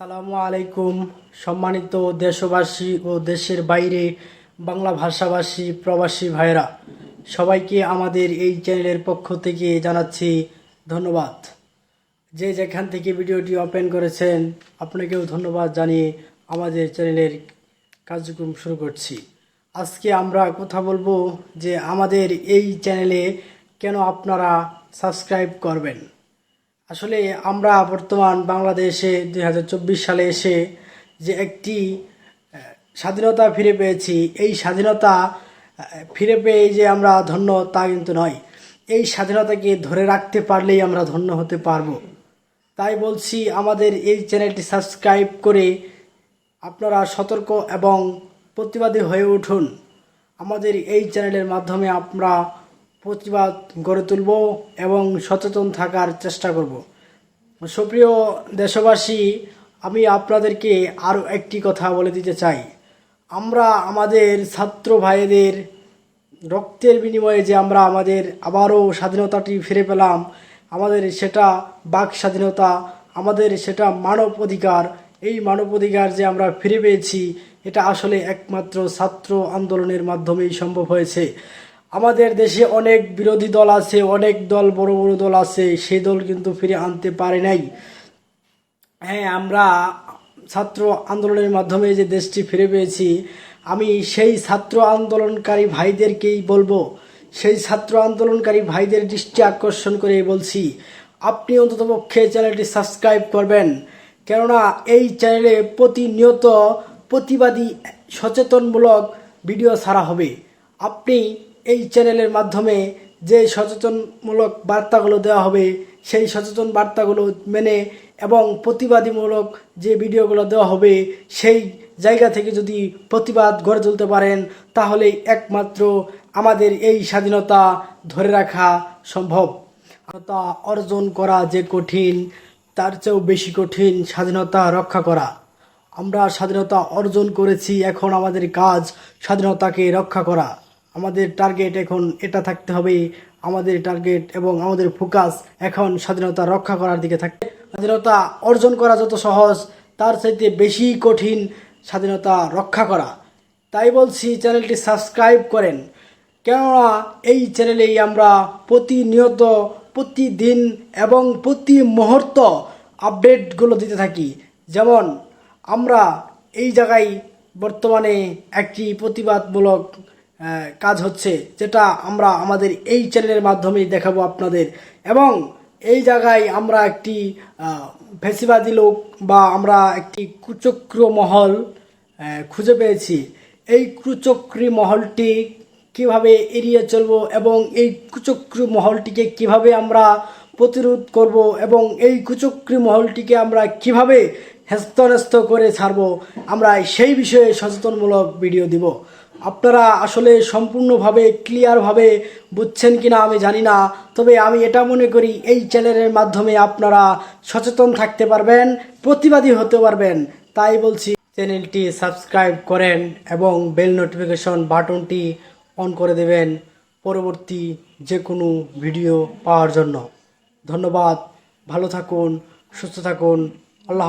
সালামু আলাইকুম, সম্মানিত দেশবাসী ও দেশের বাইরে বাংলা ভাষাভাষী প্রবাসী ভাইরা সবাইকে আমাদের এই চ্যানেলের পক্ষ থেকে জানাচ্ছি ধন্যবাদ। যে যেখান থেকে ভিডিওটি ওপেন করেছেন, আপনাকেও ধন্যবাদ জানিয়ে আমাদের চ্যানেলের কার্যক্রম শুরু করছি। আজকে আমরা কথা বলব যে আমাদের এই চ্যানেলে কেন আপনারা সাবস্ক্রাইব করবেন? আসলে আমরা বর্তমান বাংলাদেশে দু হাজার চব্বিশ সালে এসে যে একটি স্বাধীনতা ফিরে পেয়েছি, এই স্বাধীনতা ফিরে পেয়ে যে আমরা ধন্য তা কিন্তু নয়। এই স্বাধীনতাকে ধরে রাখতে পারলেই আমরা ধন্য হতে পারব। তাই বলছি, আমাদের এই চ্যানেলটি সাবস্ক্রাইব করে আপনারা সতর্ক এবং প্রতিবাদী হয়ে উঠুন। আমাদের এই চ্যানেলের মাধ্যমে আমরা প্রতিবাদ গড়ে তুলব এবং সচেতন থাকার চেষ্টা করব। সুপ্রিয় দেশবাসী, আমি আপনাদেরকে আরও একটি কথা বলে দিতে চাই। আমরা আমাদের ছাত্র ভাইদের রক্তের বিনিময়ে যে আমরা আমাদের আবারও স্বাধীনতাটি ফিরে পেলাম, আমাদের সেটা বাক স্বাধীনতা, আমাদের সেটা মানব অধিকার, এই মানব অধিকার যে আমরা ফিরে পেয়েছি, এটা আসলে একমাত্র ছাত্র আন্দোলনের মাধ্যমেই সম্ভব হয়েছে। আমাদের দেশে অনেক বিরোধী দল আছে, অনেক দল, বড় বড় দল আছে, সেই দল কিন্তু ফিরে আনতে পারে নাই। হ্যাঁ আমরা ছাত্র আন্দোলনের মাধ্যমে যে দেশটি ফিরে পেয়েছি, আমি সেই ছাত্র আন্দোলনকারী ভাইদেরকেই বলব, সেই ছাত্র আন্দোলনকারী ভাইদের দৃষ্টি আকর্ষণ করে বলছি, আপনি অন্ততপক্ষে চ্যানেলটি সাবস্ক্রাইব করবেন। কেননা এই চ্যানেলে প্রতিনিয়ত প্রতিবাদী সচেতনমূলক ভিডিও ছাড়া হবে। আপনি এই চ্যানেলের মাধ্যমে যে সচেতনমূলক বার্তাগুলো দেওয়া হবে, সেই সচেতন বার্তাগুলো মেনে এবং প্রতিবাদীমূলক যে ভিডিওগুলো দেওয়া হবে, সেই জায়গা থেকে যদি প্রতিবাদ গড়ে তুলতে পারেন তাহলেই একমাত্র আমাদের এই স্বাধীনতা ধরে রাখা সম্ভব। স্বাধীনতা অর্জন করা যে কঠিন, তার চেয়েও বেশি কঠিন স্বাধীনতা রক্ষা করা। আমরা স্বাধীনতা অর্জন করেছি, এখন আমাদের কাজ স্বাধীনতাকে রক্ষা করা। আমাদের টার্গেট এখন এটা থাকতে হবে, আমাদের টার্গেট এবং আমাদের ফোকাস এখন স্বাধীনতা রক্ষা করার দিকে থাকবে। স্বাধীনতা অর্জন করা যত সহজ, তার চাইতে বেশি কঠিন স্বাধীনতা রক্ষা করা। তাই বলছি চ্যানেলটি সাবস্ক্রাইব করেন। কেননা এই চ্যানেলেই আমরা প্রতিনিয়ত, প্রতিদিন এবং প্রতি মুহূর্ত আপডেটগুলো দিতে থাকি। যেমন, আমরা এই জায়গায় বর্তমানে একটি প্রতিবাদমূলক কাজ হচ্ছে, যেটা আমরা আমাদের এই চ্যানেলের মাধ্যমেই দেখাবো আপনাদের। এবং এই জায়গায় আমরা একটি ফেসিবাদী লোক বা আমরা একটি কুচক্র মহল খুঁজে পেয়েছি। এই কুচক্রী মহলটি কীভাবে এড়িয়ে চলবো এবং এই কুচক্রী মহলটিকে কীভাবে আমরা প্রতিরোধ করব এবং এই কুচক্রী মহলটিকে আমরা কীভাবে হেস্তনেস্ত করে ছাড়বো, আমরা সেই বিষয়ে সচেতনমূলক ভিডিও দিব। আপনারা আসলে সম্পূর্ণভাবে ক্লিয়ারভাবে বুঝছেন কিনা আমি জানি না, তবে আমি এটা মনে করি এই চ্যানেলের মাধ্যমে আপনারা সচেতন থাকতে পারবেন, প্রতিবাদী হতে পারবেন। তাই বলছি, চ্যানেলটি সাবস্ক্রাইব করেন এবং বেল নোটিফিকেশন বাটনটি অন করে দেবেন পরবর্তী যে কোনো ভিডিও পাওয়ার জন্য। ধন্যবাদ, ভালো থাকুন, সুস্থ থাকুন, আল্লাহ